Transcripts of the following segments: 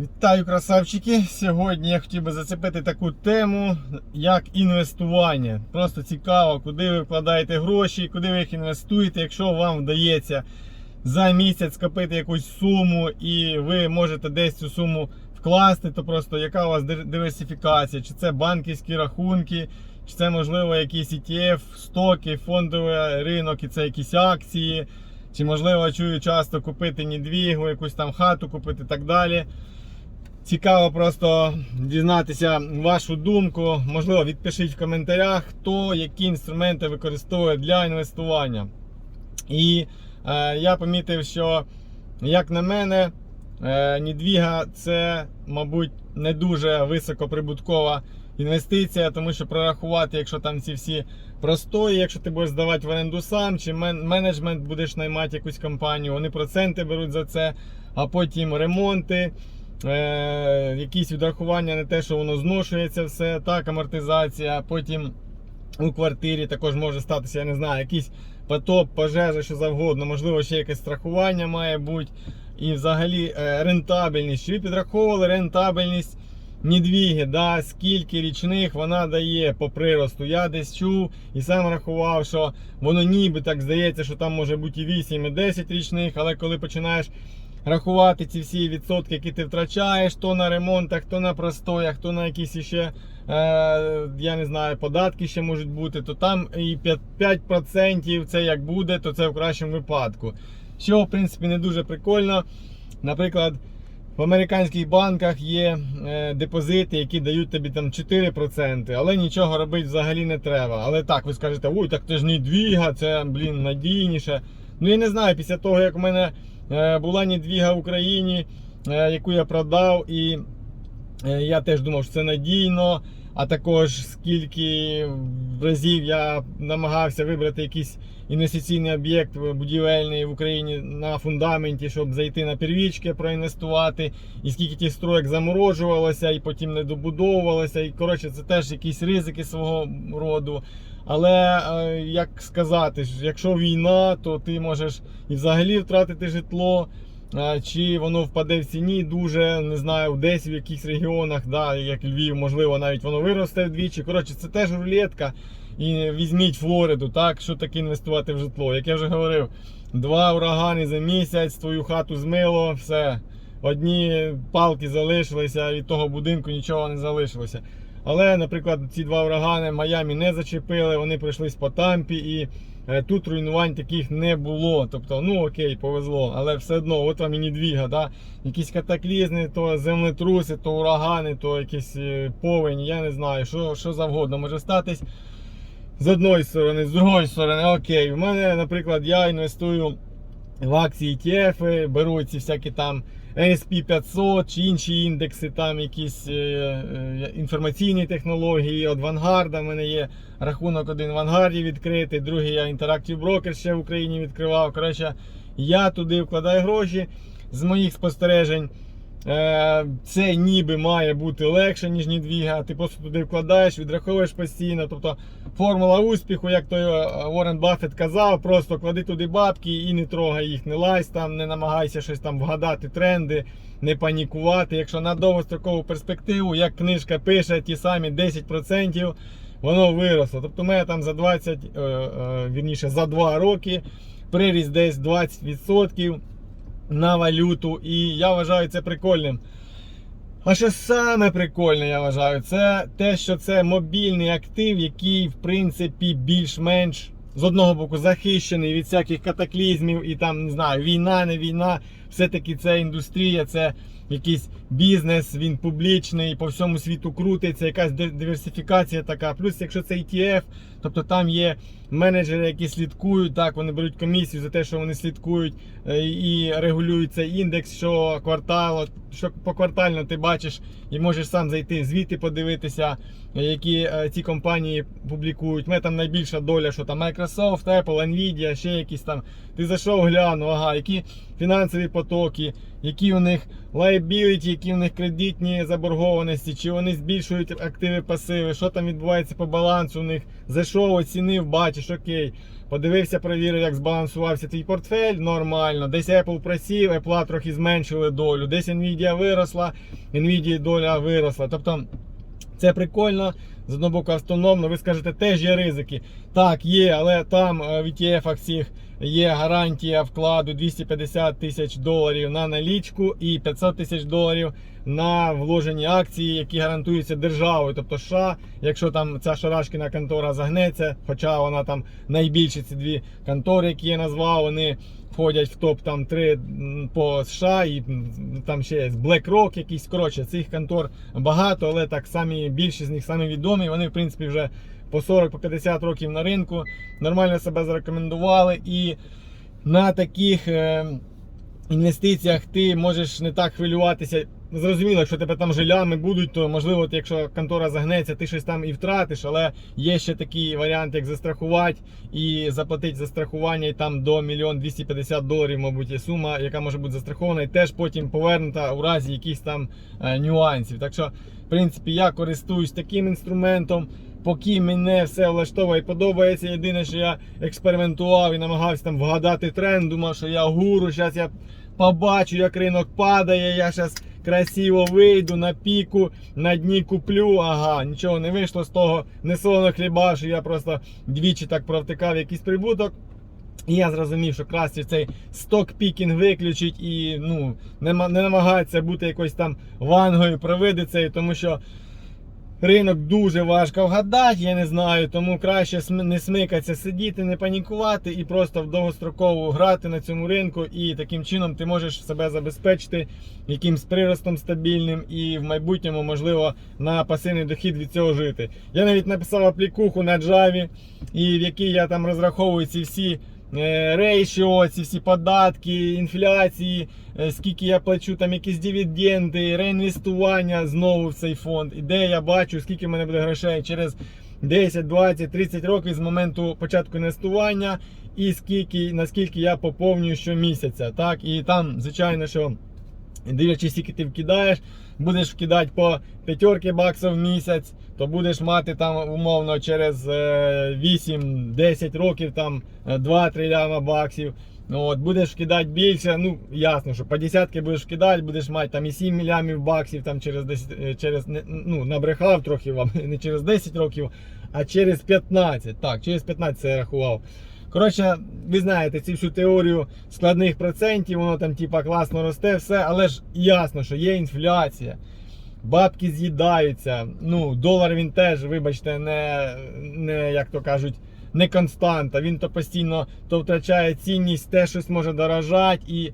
Вітаю, красавчики! Сьогодні я хотів би зацепити таку тему, як інвестування. Просто цікаво, куди ви вкладаєте гроші, куди ви їх інвестуєте, якщо вам вдається за місяць скопити якусь суму і ви можете десь цю суму вкласти, то просто яка у вас диверсифікація? Чи це банківські рахунки, чи це можливо якісь ETF, стоки, фондовий ринок, і це якісь акції. Чи можливо чую часто купити недвігу, якусь там хату купити і так далі. Цікаво просто дізнатися вашу думку. Можливо, відпишіть в коментарях, хто які інструменти використовує для інвестування. І е, я помітив, що, як на мене, е, Нідвіга це, мабуть, не дуже високоприбуткова інвестиція, тому що прорахувати, якщо там ці всі простої, якщо ти будеш здавати в оренду сам, чи мен- менеджмент будеш наймати якусь компанію, вони проценти беруть за це, а потім ремонти. Е, якісь відрахування не те, що воно зношується все, так, амортизація, потім у квартирі також може статися, я не знаю, якийсь потоп, пожежа, що завгодно, можливо, ще якесь страхування має бути. І взагалі е, рентабельність. Чи ви підраховували рентабельність Нідвіги, да, скільки річних вона дає по приросту. Я десь чув і сам рахував, що воно ніби так здається, що там може бути і 8, і 10 річних, але коли починаєш рахувати ці всі відсотки, які ти втрачаєш, то на ремонтах, то на простоях, то на якісь ще, е, я не знаю, податки ще можуть бути, то там і 5%, 5% це як буде, то це в кращому випадку. Що, в принципі, не дуже прикольно. Наприклад, в американських банках є е, депозити, які дають тобі там 4%, але нічого робити взагалі не треба. Але так, ви скажете, ой, так це ж не двіга, це, блін, надійніше. Ну я не знаю, після того, як у мене була недвіга в Україні, е, яку я продав, і е, я теж думав, що це надійно. А також скільки разів я намагався вибрати якийсь інвестиційний об'єкт будівельний в Україні на фундаменті, щоб зайти на первічки, проінвестувати, і скільки тих строєк заморожувалося, і потім не добудовувалося. І коротше, це теж якісь ризики свого роду. Але е, як сказати, якщо війна, то ти можеш і взагалі втратити житло. Чи воно впаде в ціні дуже, не знаю, десь в якихось регіонах, да, як Львів, можливо, навіть воно виросте вдвічі. Коротше, це теж рулетка. І візьміть Флориду, так, що таке інвестувати в житло. Як я вже говорив, два урагани за місяць, твою хату змило, все. Одні палки залишилися, від того будинку нічого не залишилося. Але, наприклад, ці два урагани Майамі не зачепили, вони пройшлись по тампі і е, тут руйнувань таких не було. Тобто, ну окей, повезло, але все одно, от вам і недвіга, да? якісь катаклізми, то землетруси, то урагани, то якісь е, повені, я не знаю, що, що завгодно може статись. З одної сторони, з другої сторони, окей. У мене, наприклад, я інвестую в акції ETF, беру ці всякі там SP 500 чи інші індекси, там якісь е, е, інформаційні технології. От Vanguard, в мене є рахунок один в Vanguard відкритий, другий я Interactive Broker ще в Україні відкривав. Коротше, я туди вкладаю гроші з моїх спостережень. Е, Це ніби має бути легше, ніж Нідвіга. Ти просто туди вкладаєш, відраховуєш постійно. Тобто формула успіху, як той е, Уоррен Баффет казав, просто клади туди бабки і не трогай їх, не лазь там, не намагайся щось там вгадати тренди, не панікувати. Якщо на довгострокову перспективу, як книжка пише, ті самі 10%, воно виросло. Тобто, мене там за 20, е, вірніше, за 2 роки приріст десь 20% на валюту, і я вважаю це прикольним. А що саме прикольне, я вважаю, це те, що це мобільний актив, який, в принципі, більш-менш з одного боку захищений від всяких катаклізмів і там, не знаю, війна, не війна. Все-таки це індустрія, це якийсь бізнес, він публічний, по всьому світу крутиться, якась ди- диверсифікація така. Плюс, якщо це ETF, тобто там є менеджери, які слідкують, так, вони беруть комісію за те, що вони слідкують е, і регулюють індекс, що квартал, що поквартально ти бачиш і можеш сам зайти звідти подивитися, е, які е, ці компанії публікують. У мене там найбільша доля, що там Microsoft, Apple, Nvidia, ще якісь там. Ти зайшов, глянув, ага, які фінансові потоки, які у них liability, які у них кредитні заборгованості, чи вони збільшують активи пасиви, що там відбувається по балансу у них. Зайшов, оцінив, бачиш, окей. подивився, перевірив, як збалансувався твій портфель, нормально. Десь Apple просів, Apple трохи зменшили долю, десь Nvidia виросла, Nvidia доля виросла. Тобто це прикольно, з одного боку автономно. Ви скажете, теж є ризики. Так, є, але там е, в ETF цих є гарантія вкладу 250 тисяч доларів на налічку і 500 тисяч доларів на вложені акції, які гарантуються державою. Тобто США, якщо там ця шарашкіна контора загнеться, хоча вона там найбільше ці дві контори, які я назвав, вони входять в топ там 3 по США і там ще є BlackRock якийсь. Коротше, цих контор багато, але так самі більші з них самі відомі. Вони, в принципі, вже по 40-50 років на ринку, нормально себе зарекомендували. І на таких е, інвестиціях ти можеш не так хвилюватися. Зрозуміло, якщо тебе там жилями будуть, то можливо, от якщо контора загнеться, ти щось там і втратиш, але є ще такий варіант, як застрахувати і заплатити за страхування, і там до 1 250 доларів, мабуть, є сума, яка може бути застрахована, і теж потім повернута у разі якихось там е, нюансів. Так що, в принципі, я користуюсь таким інструментом. Поки мене все влаштовує і подобається. Єдине, що я експериментував і намагався там вгадати тренд, думав, що я гуру, зараз я побачу, як ринок падає, я зараз красиво вийду на піку, на дні куплю. Ага, нічого не вийшло з того, не солоно хліба, що я просто двічі так провтикав якийсь прибуток. І я зрозумів, що краще цей сток-пікінг виключить і ну, не, ма- не намагається бути якось там вангою провидицею, тому що ринок дуже важко вгадати, я не знаю, тому краще не смикатися, сидіти, не панікувати і просто в довгострокову грати на цьому ринку. І таким чином ти можеш себе забезпечити якимсь приростом стабільним і в майбутньому, можливо, на пасивний дохід від цього жити. Я навіть написав аплікуху на Java, і в якій я там розраховую ці всі. Е, Рейшіо, ці всі податки, інфляції, е, скільки я плачу, там якісь дивіденди, реінвестування знову в цей фонд. І де я бачу, скільки в мене буде грошей через 10, 20, 30 років з моменту початку інвестування, і скільки, наскільки я поповнюю щомісяця. Так? І там, звичайно, що дивлячись, скільки ти вкидаєш, будеш вкидати по п'ятерки баксів в місяць, то будеш мати там умовно через е, 8-10 років там е, 2-3 ляма баксів. Ну, от, будеш вкидати більше, ну ясно, що по десятки будеш вкидати, будеш мати там і 7 лямів баксів там через 10, е, через ну, набрехав трохи вам, не через 10 років, а через 15. Так, через 15 це я рахував. Коротше, ви знаєте цю всю теорію складних процентів, воно там типа класно росте, все, але ж ясно, що є інфляція. Бабки з'їдаються. Ну, долар він теж, вибачте, не, не як то кажуть, не константа. Він то постійно то втрачає цінність, те щось може дорожати. І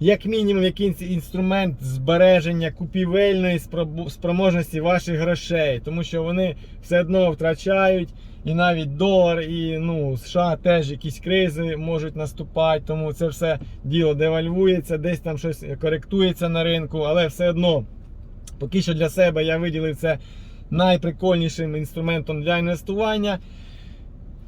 як мінімум якийсь інструмент збереження купівельної спроможності ваших грошей, тому що вони все одно втрачають. І навіть долар, і ну, США теж якісь кризи можуть наступати, тому це все діло девальвується, десь там щось коректується на ринку, але все одно, поки що для себе я виділив це найприкольнішим інструментом для інвестування.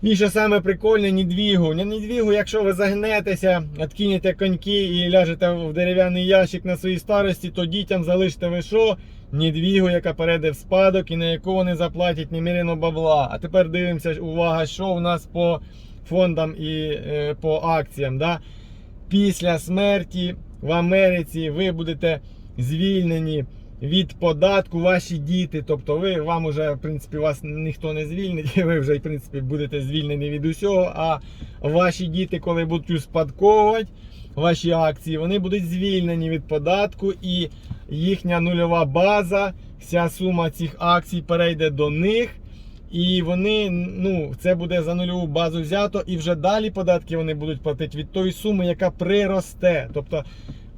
І що саме прикольне, Нідвігу. Нідвігу, якщо ви загнетеся, откинете коньки і ляжете в дерев'яний ящик на своїй старості, то дітям залишите ви що? Нідвігу, яка перейде в спадок і на яку вони заплатять немірено бабла. А тепер дивимося, увага, що у нас по фондам і е, по акціям. Да? Після смерті в Америці ви будете звільнені від податку ваші діти. Тобто ви вам уже, в принципі, вас ніхто не звільнить, ви вже в принципі будете звільнені від усього. А ваші діти, коли будуть успадковувати ваші акції, вони будуть звільнені від податку і їхня нульова база, вся сума цих акцій перейде до них. І вони, ну, це буде за нульову базу взято, і вже далі податки вони будуть платити від тої суми, яка приросте. Тобто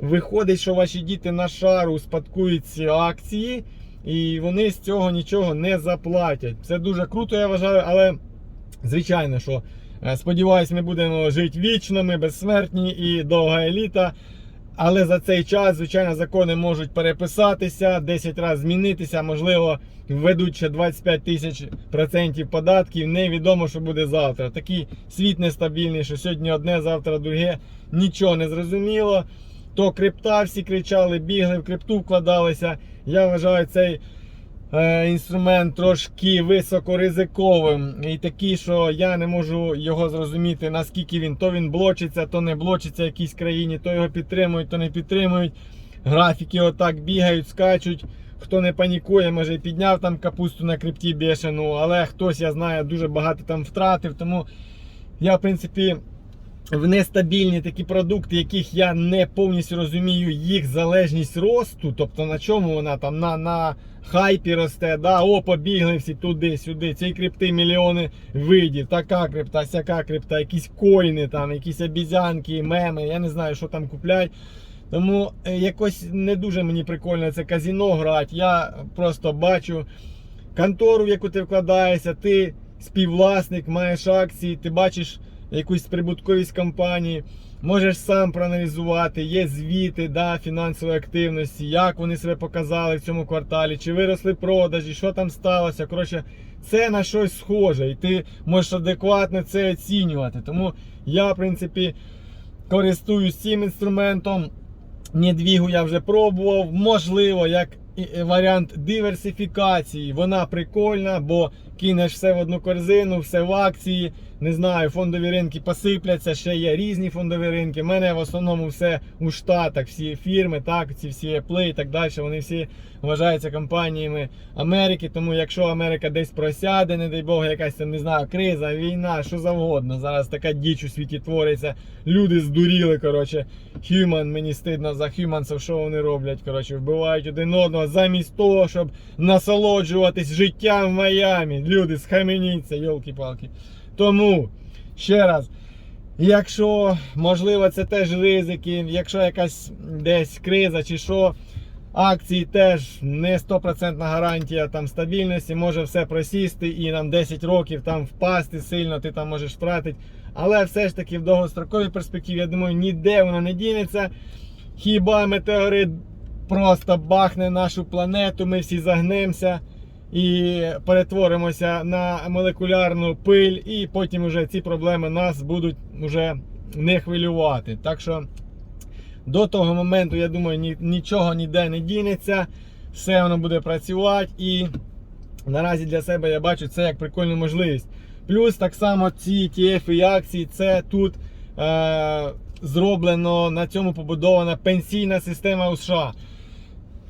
виходить, що ваші діти на шару спадкують ці акції, і вони з цього нічого не заплатять. Це дуже круто, я вважаю, але звичайно, що е, сподіваюсь, ми будемо жити вічно, ми безсмертні і довга еліта. Але за цей час, звичайно, закони можуть переписатися, 10 разів змінитися, можливо, введуть ще 25 тисяч процентів податків. Невідомо, що буде завтра. Такий світ нестабільний, що сьогодні одне, завтра друге. Нічого не зрозуміло. То крипта всі кричали, бігли, в крипту вкладалися. Я вважаю цей е, інструмент трошки високоризиковим і такий, що я не можу його зрозуміти, наскільки він то він блочиться, то не блочиться в якійсь країні, то його підтримують, то не підтримують. Графіки отак бігають, скачуть. Хто не панікує, може і підняв там капусту на крипті бешену, але хтось, я знаю, дуже багато там втратив. Тому я, в принципі, в нестабільні такі продукти, яких я не повністю розумію їх залежність росту, тобто на чому вона там на, на хайпі росте, да, о, побігли всі туди-сюди, ці крипти мільйони видів, така крипта, сяка крипта, якісь коїни, там, якісь обізянки, меми, я не знаю, що там купляють. Тому е, якось не дуже мені прикольно це казіно грати. Я просто бачу контору, в яку ти вкладаєшся, ти співвласник, маєш акції, ти бачиш якусь прибутковість компанії, можеш сам проаналізувати, є звіти да, фінансової активності, як вони себе показали в цьому кварталі, чи виросли продажі, що там сталося. Коротше, це на щось схоже, і ти можеш адекватно це оцінювати. Тому я, в принципі, користуюсь цим інструментом. Недвігу я вже пробував. Можливо, як і варіант диверсифікації. Вона прикольна, бо кинеш все в одну корзину, все в акції. Не знаю, фондові ринки посипляться, ще є різні фондові ринки. У мене в основному все у Штатах, всі фірми, так, ці всі Apple і так далі. Вони всі вважаються компаніями Америки. Тому якщо Америка десь просяде, не дай Бог, якась там не знаю, криза, війна, що завгодно. Зараз така діч у світі твориться. Люди здуріли. Коротше, Human, мені стидно за Humans, що вони роблять. Коротше, вбивають один одного замість того, щоб насолоджуватись життям в Майамі. Люди, схаменіться, йолки-палки. Тому, ще раз, якщо можливо це теж ризики, якщо якась десь криза чи що, акції теж не 100% гарантія там стабільності, може все просісти і нам 10 років там впасти сильно, ти там можеш втратити. Але все ж таки в довгостроковій перспективі, я думаю, ніде воно не дінеться. Хіба метеорит просто бахне нашу планету, ми всі загнемося і перетворимося на молекулярну пиль, і потім вже ці проблеми нас будуть вже не хвилювати. Так що до того моменту, я думаю, нічого ніде не дінеться, все воно буде працювати і наразі для себе я бачу це як прикольну можливість. Плюс так само ці ETF і акції, це тут е, зроблено на цьому побудована пенсійна система у США.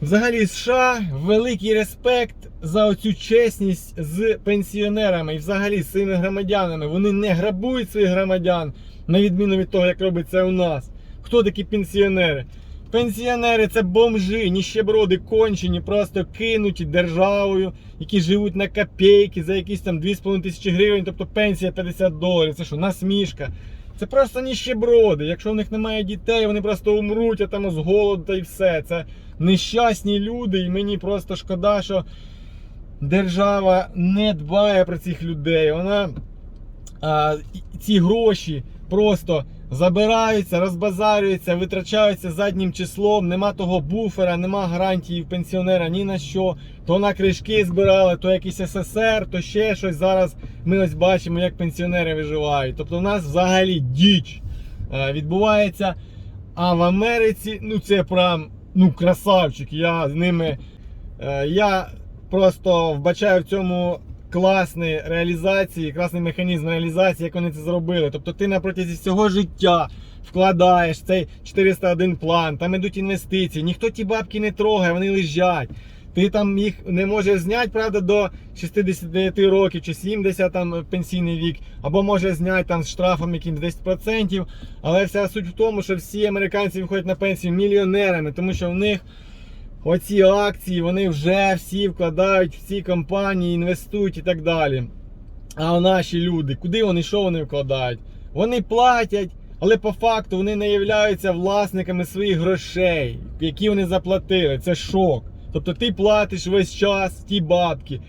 Взагалі, США великий респект за оцю чесність з пенсіонерами і взагалі з своїми громадянами. Вони не грабують своїх громадян, на відміну від того, як робить це у нас. Хто такі пенсіонери? Пенсіонери це бомжи, ніщеброди кончені, просто кинуті державою, які живуть на копійки за якісь там 2,5 тисячі гривень, тобто пенсія 50 доларів. Це що, насмішка? Це просто ніщеброди. Якщо в них немає дітей, вони просто умруть а там з голоду та й все. Це нещасні люди, і мені просто шкода, що держава не дбає про цих людей. Вона а, ці гроші просто забираються, розбазарюються, витрачаються заднім числом. Нема того буфера, нема гарантії в пенсіонера ні на що. То на кришки збирали, то якийсь СССР, то ще щось. Зараз ми ось бачимо, як пенсіонери виживають. Тобто, у нас взагалі діч е, відбувається. А в Америці, ну це прям ну красавчик. Я з ними. е, Я просто вбачаю в цьому класні реалізації, класний механізм реалізації, як вони це зробили. Тобто ти на протязі всього життя вкладаєш цей 401 план, там ідуть інвестиції, ніхто ті бабки не трогає, вони лежать. Ти там їх не можеш зняти, правда, до 69 років чи 70 там пенсійний вік, або може зняти там з штрафом якимсь 10%. Але вся суть в тому, що всі американці виходять на пенсію мільйонерами, тому що в них оці акції вони вже всі вкладають в ці компанії, інвестують і так далі. А наші люди, куди вони що вони вкладають? Вони платять, але по факту вони не являються власниками своїх грошей, які вони заплатили. Це шок. Тобто ти платиш весь час ті бабки.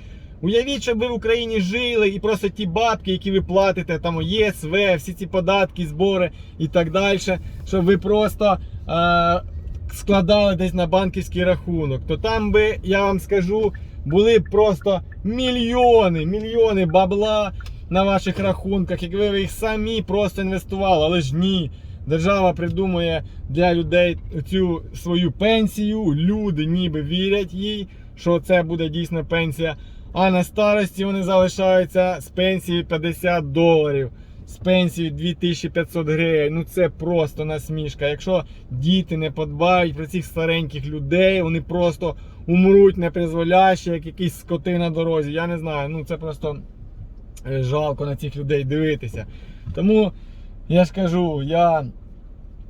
Уявіть, щоб ви в Україні жили і просто ті бабки, які ви платите, там ЄСВ, всі ці податки, збори і так далі, щоб ви просто е, складали десь на банківський рахунок, то там би, я вам скажу, були б просто мільйони, мільйони бабла на ваших рахунках, якби ви їх самі просто інвестували, але ж ні. Держава придумує для людей цю свою пенсію, люди ніби вірять їй, що це буде дійсно пенсія. А на старості вони залишаються з пенсією 50 доларів, з пенсією 2500 гривень. Ну це просто насмішка. Якщо діти не подбають про цих стареньких людей, вони просто умруть непризволяще, як якісь скоти на дорозі. Я не знаю. Ну це просто е, жалко на цих людей дивитися. Тому я ж кажу, я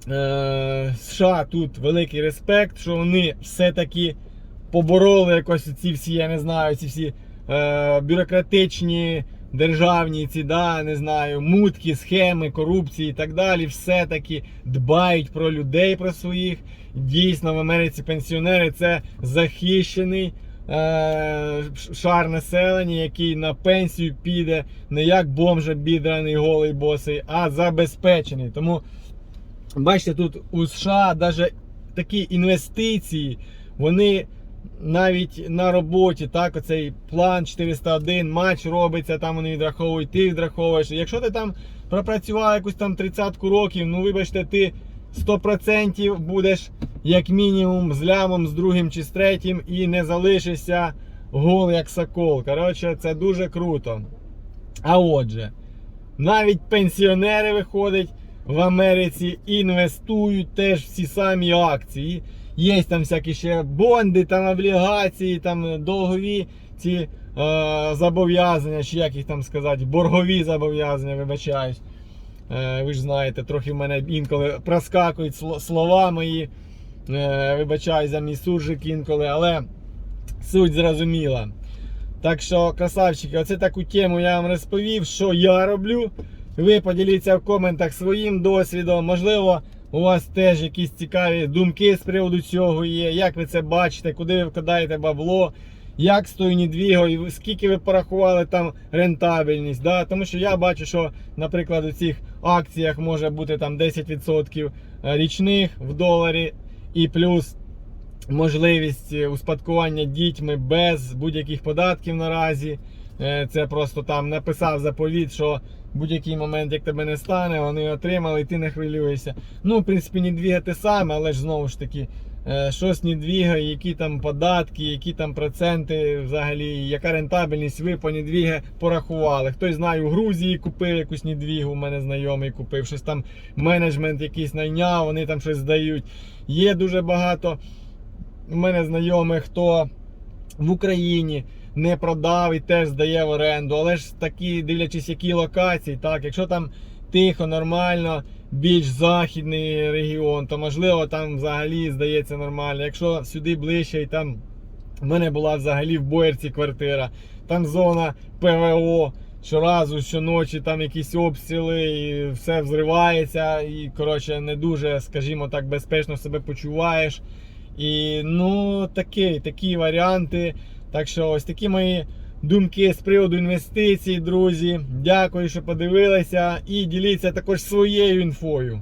е, США тут великий респект, що вони все-таки побороли якось ці всі, я не знаю, ці всі е, бюрократичні державні ці, да, не знаю, мутки, схеми, корупції і так далі. Все-таки дбають про людей, про своїх. Дійсно, в Америці пенсіонери це захищений. е, Шар населення, який на пенсію піде не як бомжа бідраний, голий босий, а забезпечений. Тому бачите, тут у США навіть такі інвестиції, вони навіть на роботі, так, оцей план 401, матч робиться, там вони відраховують, ти відраховуєш. Якщо ти там пропрацював якусь там 30 років, ну вибачте, ти 100% будеш як мінімум з лямом, з другим чи з третім і не залишишся гол як сокол. Коротше, це дуже круто. А отже, навіть пенсіонери виходять в Америці інвестують теж в ці самі акції. Є там всякі ще бонди, там облігації, там довгові ці е, зобов'язання, чи як їх там сказати, боргові зобов'язання, вибачаюсь. Е, ви ж знаєте, трохи в мене інколи проскакують сло- слова мої. Е, вибачаюсь за мій суржик інколи, але суть зрозуміла. Так що, красавчики, оце таку тему я вам розповів, що я роблю. Ви поділіться в коментах своїм досвідом. Можливо, у вас теж якісь цікаві думки з приводу цього є. Як ви це бачите, куди ви вкладаєте бабло, як з тою недвігою, скільки ви порахували там рентабельність. Да? Тому що я бачу, що, наприклад, у цих акціях може бути там 10% річних в доларі і плюс можливість е, успадкування дітьми без будь-яких податків наразі. Е, Це просто там написав заповіт, що будь-який момент, як тебе не стане, вони отримали, і ти не хвилюєшся. Ну, в принципі, не двігати саме, але ж знову ж таки, е, щось не двігає, які там податки, які там проценти взагалі, яка рентабельність ви по недвіге порахували. Хтось знає, у Грузії купив якусь недвігу, у мене знайомий купив, щось там менеджмент якийсь найняв, вони там щось здають. Є дуже багато у мене знайомих, хто в Україні не продав і теж здає в оренду. Але ж такі, дивлячись, які локації, так, якщо там тихо, нормально, більш західний регіон, то можливо там взагалі здається нормально. Якщо сюди ближче і там в мене була взагалі в Боярці квартира, там зона ПВО. Щоразу, щоночі там якісь обстріли, і все взривається, і коротше не дуже, скажімо так, безпечно себе почуваєш. І ну такі, такі варіанти. Так що ось такі мої думки з приводу інвестицій, друзі. Дякую, що подивилися. І діліться також своєю інфою.